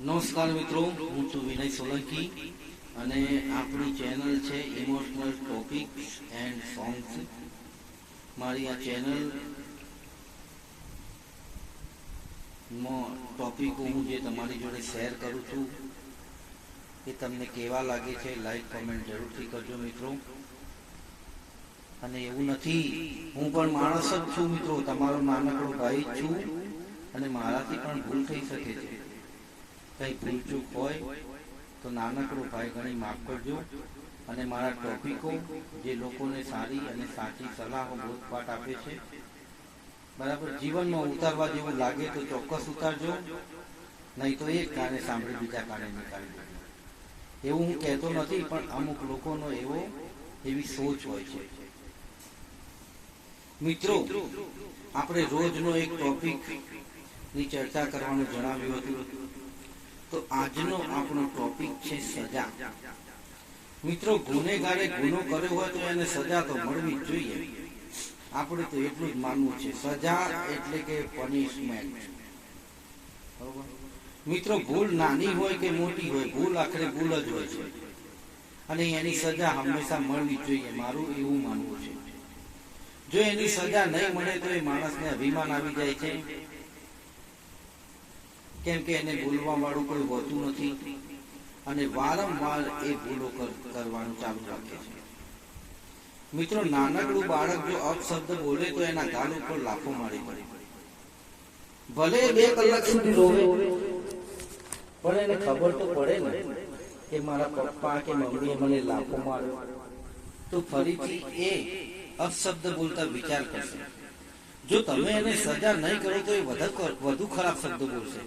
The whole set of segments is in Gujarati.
નમસ્કાર મિત્રો, હું છું વિનય સોલંકી અને આપણી ચેનલ છે ઇમોશનલ ટોપિક્સ એન્ડ સોંગ્સ મારી આ ચેનલ ટોપિકો હું જે તમારી જોડે શેર કરું છું, એ તમને કેવા લાગે છે લાઈક કોમેન્ટ જરૂરથી કરજો મિત્રો. અને એવું નથી, હું પણ માણસ જ છું મિત્રો, તમારો નાનકડો ભાઈ છું અને મારાથી પણ ભૂલ થઈ શકે છે. કંઈ ભૂલચૂક હોય તો નાનકડો ભાઈ ઘણી માફ કરજો અને મારા ટોપિકો જે લોકોને સારી અને સાચી સલાહો બોધપાઠ આપે છે, બરાબર, જીવનમાં ઉતારવા જેવું લાગે તો ચોક્કસ ઉતારજો, નહીં તો એક કાને સાંભળી બીજા કાને નીકાળી દેજો એવું હું કહેતો નથી, પણ અમુક લોકોનો એવો, એવી સોચ હોય છે. મિત્રો, આપણે રોજનો એક ટોપિકની ચર્ચા કરવાનું જણાવ્યું હતું. તો આજનો આપણો ટોપિક છે સજા. મિત્રો, ગુનેગારે ગુનો કર્યો હોય તો એને સજા તો મળવી જોઈએ. આપણે તો એટલું જ માનવું છે. સજા એટલે કે પનિશમેન્ટ મિત્રો, ભૂલ નાની હોય કે મોટી હોય, ભૂલ આખરે ભૂલ જ હોય છે. અને એની સજા હંમેશા મળવી જોઈએ. મારું એવું માનવું છે. જો એની સજા નહીં મળે તો એ માણસને અભિમાન આવી જાય છે. કેમ કે એને ભૂલવા વાળું કોઈ હોતું નથી અને વારંવાર એ ભૂલો કરવાનું ચાલુ રાખે છે. મિત્રો, નાનકડું બાળક જો અપશબ્દ બોલે તો એના ગાલ ઉપર લાખો મારી પડે. ભલે બે કલાક સુધી રોવે, પણ એને ખબર તો પડે ને કે મારા પપ્પા કે મમ્મીએ મને લાફો માર્યો. તો ફરીથી એ અપશબ્દ બોલતા વિચાર કરશે. જો તમે એને સજા નહીં કરો તો એ વધુ ખરાબ શબ્દ બોલશે.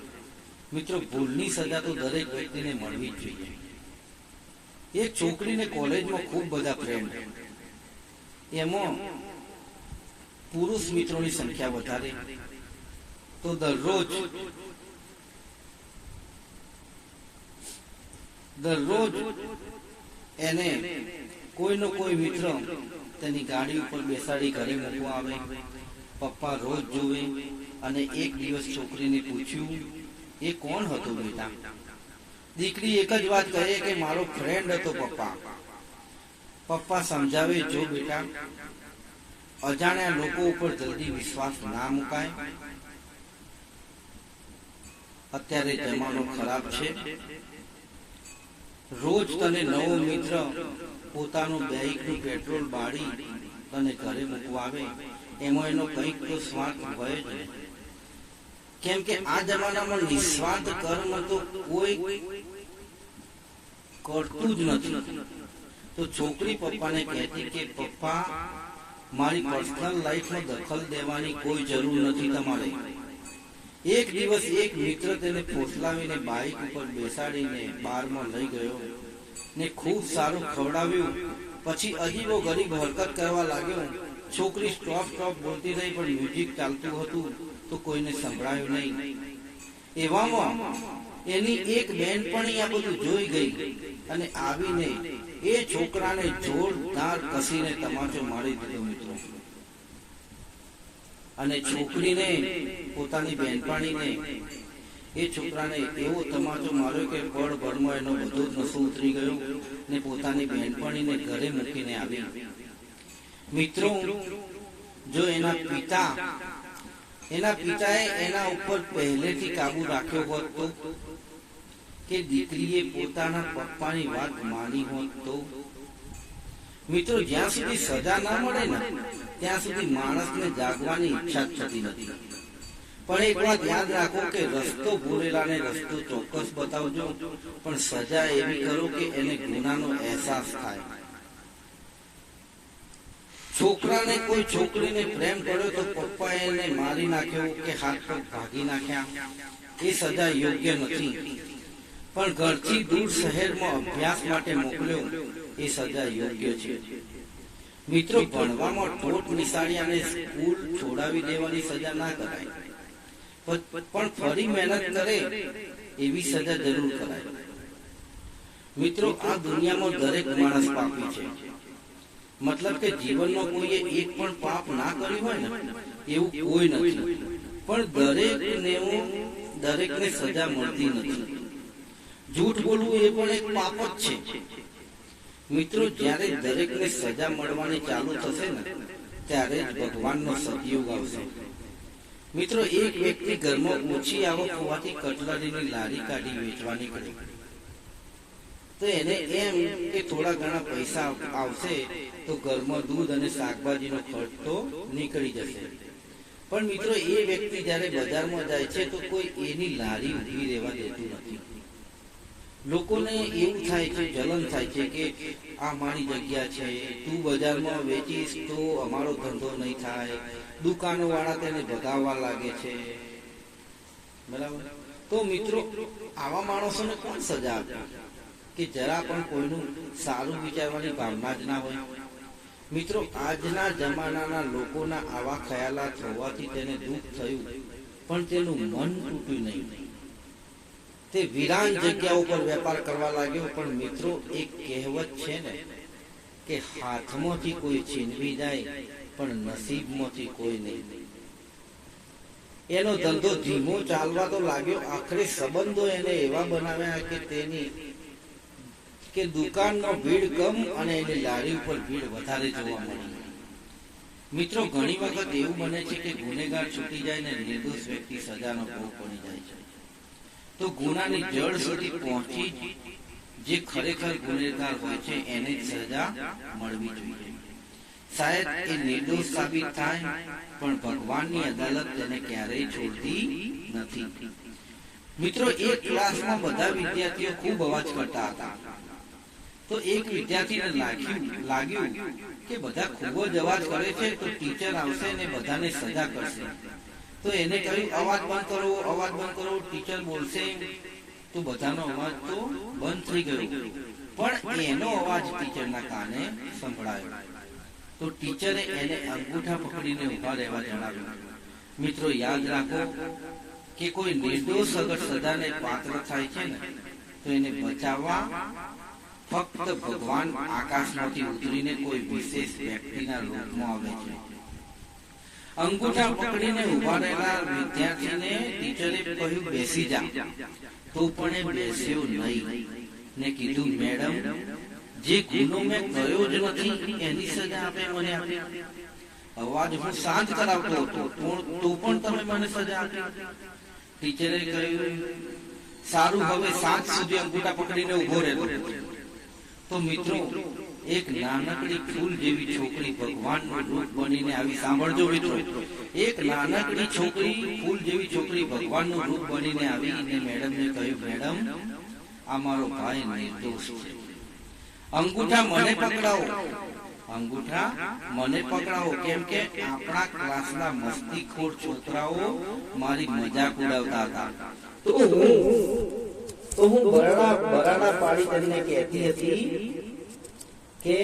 મિત્રો, ભૂલની સજા તો દરેક વ્યક્તિને મળવી જોઈએ. એક છોકરીને કોલેજમાં ખૂબ બધા ફ્રેન્ડ એમાં પુરુષ મિત્રોની સંખ્યા વધારે. તો દરરોજ દરરોજ એને કોઈનો કોઈ મિત્ર તેની ગાડી ઉપર બેસાડી ઘરે મૂકવા આવે. પપ્પા રોજ જોવે અને એક દિવસ છોકરીને પૂછ્યું એ કોણ હતો બેટા દીકરી એક જ વાત કહે કે મારો ફ્રેન્ડ હતો પપ્પા. પપ્પા સમજાવે, જો બેટા, અજાણ્યા લોકો ઉપર જલ્દી વિશ્વાસ ના મુકાય. અત્યારે જમાનો ખરાબ છે. રોજ તને નવો મિત્ર પોતાનું બાઇકનું પેટ્રોલ બાળી તને ઘરે મૂકવા આવે, એમાં એનો કંઈક તો સ્વાર્થ હોય જ કેમ કે આ જમાનામાં નિસ્વાર્થ કર્મ તો કોઈ કરતું જ નથી. તો છોકરી પપ્પાને કહેતી કે, પપ્પા, મારી પર્સનલ લાઈફમાં દખલ દેવાની કોઈ જરૂર નથી તમારે. એક દિવસ એક મિત્ર તેને ફોસલાવીને બાઇક ઉપર બેસાડીને બારમાં લઈ ગયો ને ખૂબ સારું ખવડાવ્યું. પછી અજીબો ગરીબ હરકત કરવા લાગ્યો. છોકરી સ્ટોપ સ્ટોપ બોલતી રહી, પણ મ્યુઝિક ચાલતું હતું. તો કોઈને સંભળાયું નહીં. એવામાં એની એક બહેનપણી આ બધું જોઈ ગઈ અને આવીને એ છોકરાને જોરદાર કસીને તમાચો મારી દીધો મિત્રો. અને છોકરીને, પોતાની બેનપણીને, એ છોકરાને એવો તમાચો માર્યો કે પળ ભરમાં એનો બધો જ નસો ઉતરી ગયો ને પોતાની બેનપણીને ઘરે મૂકીને આવી. મિત્રો, જો એના પિતા એના પિતાએ એના ઉપર પહેલેથી કાબુ રાખ્યો હોત તો? કે દીકરીએ પોતાના પપ્પાની વાત માની હોત તો? મિત્રો, જ્યાં સુધી સજા ના મળે ને, ત્યાં સુધી માણસને જાગવાની ઈચ્છા થતી નથી. પણ એક વાત યાદ રાખો કે રસ્તો ભૂલેલાને રસ્તો ચોક્કસ બતાવજો, પણ સજા એવી કરો કે એને ગુનાનો અહેસાસ થાય. છોકરાને કોઈ છોકરીને પ્રેમ કર્યો તો પપ્પાએ એને મારી નાખ્યો કે હાથ પર ભાગી નાખ્યા. એ સજા યોગ્ય નથી. પણ ઘરથી દૂર શહેરમાં અભ્યાસ માટે મોકલ્યો. એ સજા યોગ્ય છે. મિત્રો, ભણવામાં ઠોઠ નિશાળિયાને સ્કૂલ છોડાવી દેવાની સજા ના કરાય. પણ ફરી મહેનત કરે એવી સજા જરૂર કરાય. મિત્રો, આ દુનિયામાં દરેક માણસ પાપી છે. મતલબ કે જીવનમાં કોઈએ એક પણ પાપ ના કર્યું હોય ને એવું કોઈ નથી. પણ દરેકને દરેકને સજા મળતી નથી. જૂઠ બોલવું એ પણ એક પાપ જ છે. મિત્રો જ્યારે દરેકને સજા મળવાની ચાલુ થશે ને ત્યારે જ ભગવાનનો સદયોગ આવશે. મિત્રો એક વ્યક્તિ ઘરમાં ઓછી આવક હોવાથી કટલરીની લારી કાઢી વેચવાની કરી તો એને એમ કે થોડા ઘણા પૈસા આવશે તો ઘરમાં દૂધ અને શાકભાજીનો ખર્ચ નીકળી જશે. પણ મિત્રો, એ વ્યક્તિ જ્યારે બજારમાં જાય છે તો કોઈ એની લારી ઊભી રહેવા દેતું નથી. લોકોને એવું થાય છે, જલન થાય છે કે આ મારી જગ્યા છે, તું બજારમાં વેચીશ તો અમારો ધંધો નહીં થાય દુકાનો વાળા તેને ભગાવવા લાગે છે. બરાબર? તો મિત્રો, આવા માણસોને કોણ સજા આપે? કે જરા પણ કોઈનું સારું વિચારવાની ભાવના જ ના હોય. મિત્રો, આજના જમાનાના લોકોના આવા ખ્યાલાત હોવાથી તેને દુઃખ થયું, પણ તેનું મન તૂટ્યું નહીં. તે વિરાન જગ્યા ઉપર વેપાર કરવા લાગ્યો, પણ મિત્રો, એક કહેવત છે ને કે હાથમાંથી કોઈ છીનવી જાય, પણ નસીબમાંથી કોઈ નહીં. એનો ધંધો ધીમો ચાલવા તો લાગ્યો, આખરે સંબંધો એને એવા બનાવ્યા કે તેની કે દુકાનનો ભીડ કમ અને એની લારી ઉપર ભીડ વધારે જોવા મળી. મિત્રો, ઘણી વખત એવું બને છે કે ગુનેગાર છૂટી જાય ને નિર્દોષ વ્યક્તિ સજાનો ભોગ બની જાય છે. તો ગુનાની જળ સુધી પહોંચી જે ખરેખર ગુનેગાર હોય છે, એને જ સજા મળવી જોઈએ. શાયદ એ નિર્દોષ સાબિત થાય, પણ ભગવાનની અદાલત તેને ક્યારેય છોડતી નથી. મિત્રો, એક ક્લાસમાં બધા વિદ્યાર્થીઓ ખૂબ અવાજ કરતા હતા. તો એક વિદ્યાર્થીને લાગ્યું લાગ્યું કે બધા ખૂબ જ અવાજ કરે છે, તો ટીચર આવશે ને બધાને સજા કરશે. તો એને કહ્યું, અવાજ બંધ કરો, અવાજ બંધ કરો. ટીચર બોલશે, તો બધાનો અવાજ તો બંધ થઈ ગયો. પણ એનો અવાજ ટીચરના કાને સંભળાયો. તો ટીચરે એને અંગૂઠા પકડીને ઊભા રહેવા જણાવ્યું, મિત્રો, યાદ રાખો કે કોઈ નિર્દોષ અગર સજાને પાત્ર થાય છે ને, તો એને બચાવવા ફક્ત ભગવાન આકાશમાંથી ઉતરીને કોઈ વિશેષ વ્યક્તિના રૂપમાં આવે છે. અંગૂઠા પકડીને ઊભા રહેલા વિદ્યાર્થીને ટીચરે કહ્યું, બેસી જા. તો પણ એ બેસ્યો નહીં. ને કીધું, મેડમ, જે ગુનો મેં કર્યો જ નથી, એની સજા આપે મને. આપી અવાજ હું શાંત કરાવતો હતો પણ તો પણ તમે મને સજા આપી. ટીચરે કહ્યું, સારું, હવે સાંજ સુધી અંગૂઠા પકડીને ઊભો રહેતો તો મિત્રો, એક નાનકડી ફૂલ જેવી છોકરી ભગવાનનું રૂપ બનીને આવી સાંભળજો મિત્રો. એક નાનકડી છોકરી, ફૂલ જેવી છોકરી ભગવાનનું રૂપ બનીને આવી અને મેડમને કહ્યું, મેડમ, આ મારો ભાઈ નિર્દોષ છે. અંગૂઠા મને પકડાવો. અંગૂઠા મને પકડાવો. કેમ કે આપણા ક્લાસના મસ્તીખોર છોકરાઓ મારી મજાક ઉડાવતા હતા. તો હું તો હું બરાડા બરાડા પાડી કરીને કહેતી હતી કે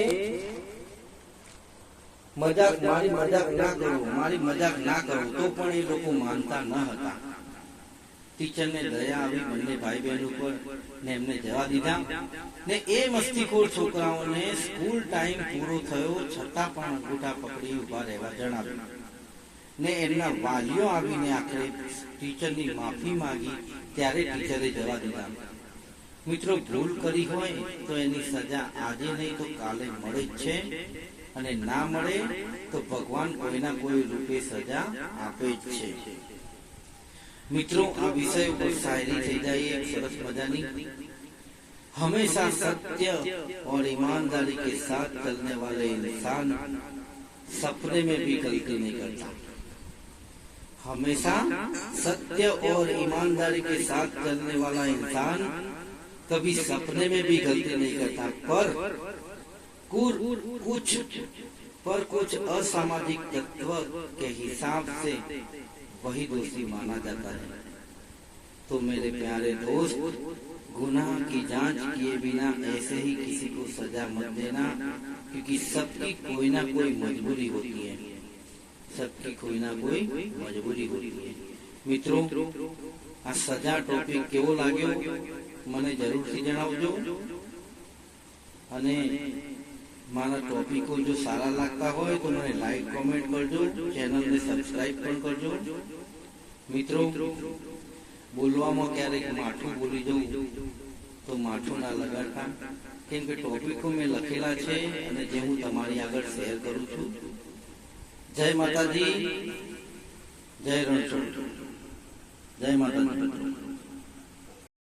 મજાક મારી મજાક ના કરો મારી મજાક ના કરો તો પણ એ લોકો માનતા ન હતા. ટીચરને દયા આવી બંને ભાઈ બહેન ઉપર ને એમને જવા દીધા. ને એ મસ્તીખોર છોકરાઓને સ્કૂલ ટાઈમ પૂરો થયો છતાં પણ અંગૂઠા પકડી ઊભા રહેવા જણાવ્યું. ને એમના વાલીઓ આવીને આખરે ટીચરની માફી માંગી ત્યારે ટીચરે જવા દીધા મિત્રો ભૂલ કરી હોય તો એની સજા આજે નહીં તો કાલે મળે જ છે અને ના મળે તો ભગવાન કોઈના કોઈ રૂપે સજા આપે જ છે મિત્રો આ વિષય ઉપર શાયરી થઈ જાય એક સરસ મજાની हमेशा सत्य और ईमानदारी के साथ चलने वाले इंसान सपने में भी गलती नहीं करता हमेशा सत्य और ईमानदारी के साथ चलने वाला इंसान कभी सपने में भी गलती नहीं करता, पर कुछ पर कुछ असामाजिक तत्व के हिसाब से वही दोषी माना जाता है। तो मेरे प्यारे दोस्त, गुनाह की जाँच किए बिना ऐसे ही किसी को सजा मत देना, क्योंकि सबकी कोई ना कोई मजबूरी होती है। सबकी कोई ना कोई મજબૂરી હોતી है મિત્રો આ સજા ટોપિક કેવો લાગ્યો મને જરૂરથી જણાવજો અને મારા ટોપિકો જો સારા લાગતા હોય તો મને લાઈક કોમેન્ટ કરજો ચેનલને સબસ્ક્રાઇબ પણ કરજો મિત્રો બોલવામાં ક્યારેક માઠું બોલી જવું તો માઠું ના લગાડતા કેમ કે ટોપિકો મેં લખેલા છે અને જે હું તમારી આગળ શેર કરું છું જય માતાજી જય રણછોડ જય માતાજી.